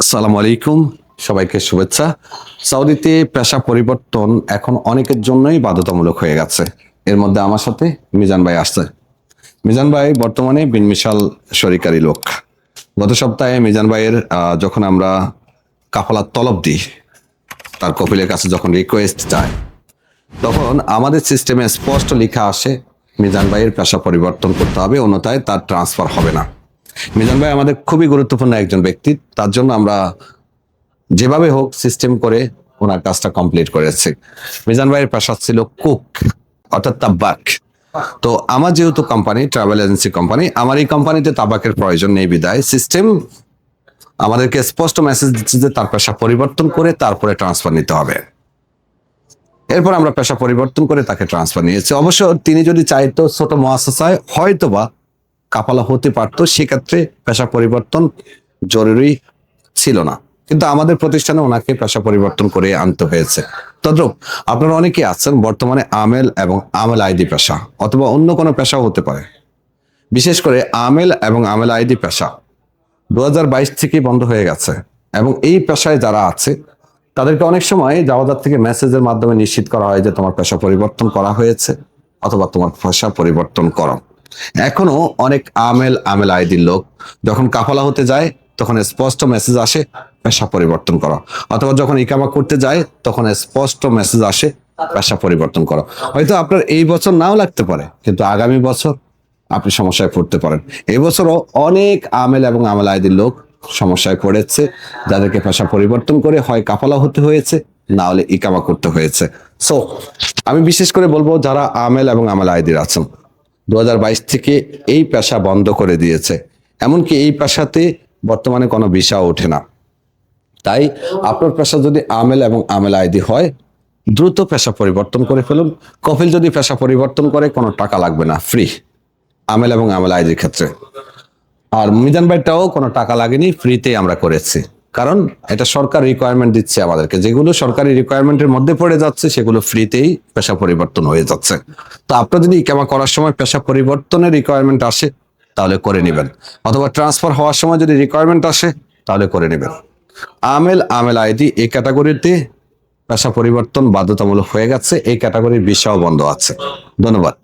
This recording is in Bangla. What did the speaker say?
আসসালামু আলাইকুম, সবাইকে শুভেচ্ছা। সৌদিতে পেশা পরিবর্তন এখন অনেকের জন্যই বাধ্যতামূলক হয়ে গেছে। এর মধ্যে আমার সাথে মিজান ভাই আসছে। মিজান ভাই বর্তমানে বিনমিশাল সরকারি লোক। গত সপ্তাহে মিজান ভাইয়ের যখন আমরা কাফালার তলব দিই, তার কপিলের কাছে যখন রিকোয়েস্ট চায় তখন আমাদের সিস্টেমে স্পষ্ট লেখা আসে, মিজান ভাইয়ের পেশা পরিবর্তন করতে হবে, অন্যথায় তার ট্রান্সফার হবে না। মিজান ভাই আমাদের খুবই গুরুত্বপূর্ণ একজন ব্যক্তি। তার জন্য আমরা যেভাবে হোক সিস্টেম করে ওনার কাজটা কমপ্লিট করেছে। মিজান ভাইয়ের পেশা ছিল কুক, অর্থাৎ তাব্বাক। তো আমার যেহেতু কোম্পানি ট্রাভেল এজেন্সি কোম্পানি আমার এই কোম্পানিতে তাবাকের প্রয়োজন নেই বিদায়। সিস্টেম আমাদেরকে স্পষ্ট মেসেজ দিচ্ছে যে তার পেশা পরিবর্তন করে তারপরে ট্রান্সফার নিতে হবে। এরপর আমরা পেশা পরিবর্তন করে তাকে ট্রান্সফার নিয়েছি। অবশ্য তিনি যদি চাইতো ছোট মহাশায় হয়তোবা কাপালা হতে পারতো, সেক্ষেত্রে পেশা পরিবর্তন জরুরি ছিল না। কিন্তু আমাদের প্রতিষ্ঠানে ওনাকে পেশা পরিবর্তন করে আনতে হয়েছে। তদ্রুপ, আপনারা অনেকে আছেন বর্তমানে আমেল এবং আমেল আইডি পেশা অথবা অন্য কোনো পেশাও হতে পারে। বিশেষ করে আমেল এবং আমেল আইডি পেশা দু হাজার বাইশ থেকে বন্ধ হয়ে গেছে এবং এই পেশায় যারা আছে, তাদেরকে অনেক সময় জাওয়াদার থেকে মেসেজের মাধ্যমে নিশ্চিত করা হয় যে তোমার পেশা পরিবর্তন করা হয়েছে অথবা তোমার পেশা পরিবর্তন করো। এখনও অনেক আমেল আমেল আইডির লোক, যখন কাফালা হতে যায়, তখন স্পষ্ট মেসেজ আসে, পেশা পরিবর্তন করো। অথবা যখন ইকামা করতে যায়, তখন স্পষ্ট মেসেজ আসে, পেশা পরিবর্তন করো। হয়তো আপনার এই বছর নাও লাগতে পারে, কিন্তু আগামী বছর আপনি সমস্যায় পড়তে পারেন। এবছরও অনেক আমেল এবং আমেল আইদির লোক সমস্যায় পড়েছে, যাদেরকে পেশা পরিবর্তন করে হয় কাফালা হতে হয়েছে, না হলে ইকামা করতে হয়েছে। সো আমি বিশেষ করে বলব, যারা আমেল এবং আমেল আইদির আছেন দু হাজার বাইশ থেকে এই পেশা বন্ধ করে দিয়েছে। এমনকি এই পেশাতে বর্তমানে কোনো ভিসা ওঠে না। তাই আপনার পেশা যদি আমেল এবং আমেল আইডি হয়, দ্রুত পেশা পরিবর্তন করে ফেলুন। কপিল যদি পেশা পরিবর্তন করে, কোনো টাকা লাগবে না, ফ্রি। আমেল এবং আমেল আইডির ক্ষেত্রে। আর মিজান ভাইটাও কোনো টাকা লাগেনি, ফ্রিতেই আমরা করেছি। কারণ এটা সরকার রিকোয়ারমেন্ট দিচ্ছে আমাদেরকে। যেগুলো সরকারি রিকোয়ারমেন্টের মধ্যে পড়ে যাচ্ছে, সেগুলো ফ্রিতেই পেশা পরিবর্তন হয়ে যাচ্ছে। তো আপনার যদি ইকামা করার সময় পেশা পরিবর্তনের রিকোয়ারমেন্ট আসে, তাহলে করে নেবেন। অথবা ট্রান্সফার হওয়ার সময় যদি রিকোয়ারমেন্ট আসে, তাহলে করে নেবেন। আমেল আমেল আইডি, এই ক্যাটাগরিতে পেশা পরিবর্তন বাধ্যতামূলক হয়ে গেছে। এই ক্যাটাগরির বিষয়ও বন্ধ আছে। ধন্যবাদ।